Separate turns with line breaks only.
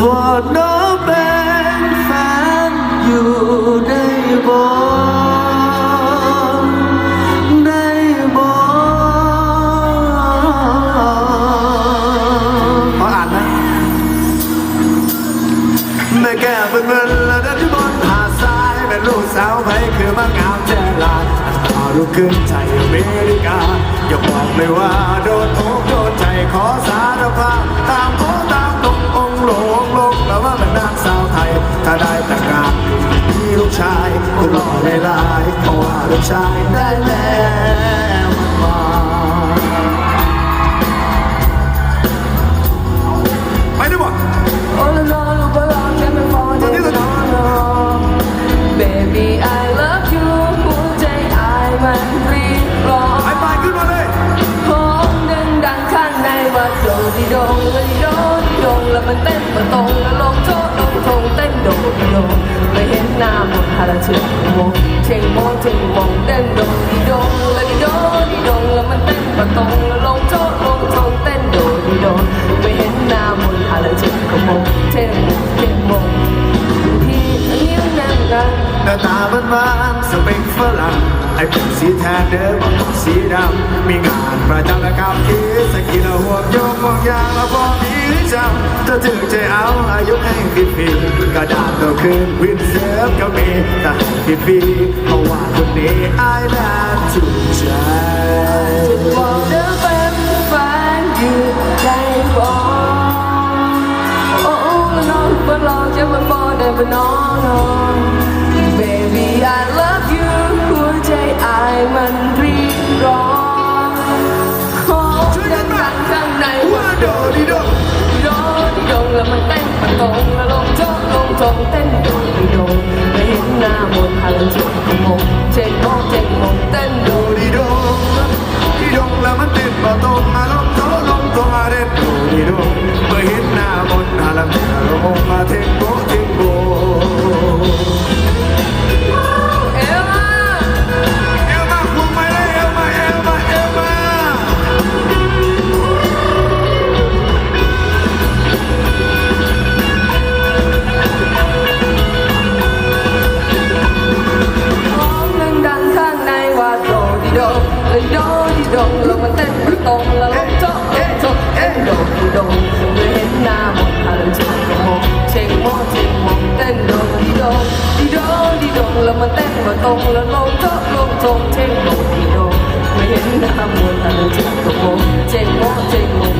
what no เป็นแฟนอยู่ได้บ่ได้บ่ขออ่านนะแม่แก้เป็นเงินและเดินที่บนหาดทรายเป็นลูกสาวไผคือมางามแจ้ลานเอาลูกขึ้นใจอเมริกาอย่าบอกเลยว่าโดนอกโดนใจขอสารภาพตามโอ หล่อไม่ลายเพราะว่าลูกชายได้แล้วมาไปด้วยบ่
All alone, but I never fall
What is it?
down. Baby, I love you. หัวใจอายมันรีรอห้อมดังดังข้างในว่าโดดดงเลยโดดิโดงแล้วมันเต้นมาตรงแล้วลงโทษลงทงเต้นโดดิโดงไม่เห็นหน้าหมดาราเชือกโมงเชงโมงเชงโมงเต้นโดดิโดงเลยโดดิโดงแล้วมันเต้นมาตรงแล้วลงโทษลงทงเต้นโดดิโดงไม่เห็นหน้ามดฮาราเชือกโมงเชงโมงเชงโมงที่นิ้วนั่งกัน
หน้าตาบ้านบานๆสเปคฝรั่งไอ้ผมสีแทนเดิมผมสีดำมีงานประจำนะครับที่สกิลห่วงโยกห่วงยางและพอมีจำ ถ้าถึงใจเอาอายุให้ผิดผิดกระดาษตัวคืนวินเซิร์ฟก็มีแต่ผิดผิดเพราะว่าคนนี้อายน่าถูกใจ
บอกเธอเป็นแฟนอยู่ใจบอกโอ้แล้วน้องก็รอจะมาบอกได้ปะน้อง Baby I love you หัวใจอายมันรีบร้อนขอดังดังข้างในว่า
ว่าโดดีโด
โดนโดง แล้วมันเต้นมันตรงแล้วลงโจลงทงเต้นโดนโดนไม่เห็นหน้ามนหันจุดกระมงเจ็ดโมงเจ็ดโมงเต้นโดน
ดีโดด ต้นมั
นตรงแล้วลงโจ๊ะลงโจ๊ะเต้นโดดิโดเลยเห็นหน้าหมดอารมณ์จุดกระโมงเชงโมเ